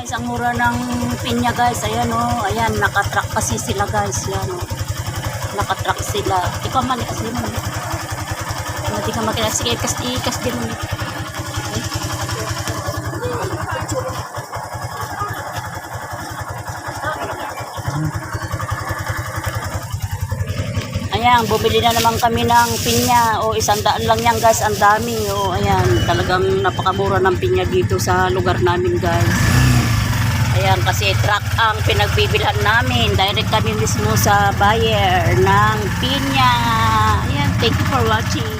Guys, ang mura ng pinya guys. Ayan oh. Ayan, nakatrack kasi sila guys. Yan oh. Nakatrack sila. Ikaw mali kasi mo. Hindi ka makilala. Sige, ikas, ikas din mo. Ayan, bumili na naman kami ng pinya. O, isang daan lang yan guys. Ang dami. O, ayan, talagang napakamura ng pinya dito sa lugar namin guys. Ayan, kasi truck ang pinagbibilhan namin. Direct kami mismo sa buyer ng pinya. Ayan, thank you for watching.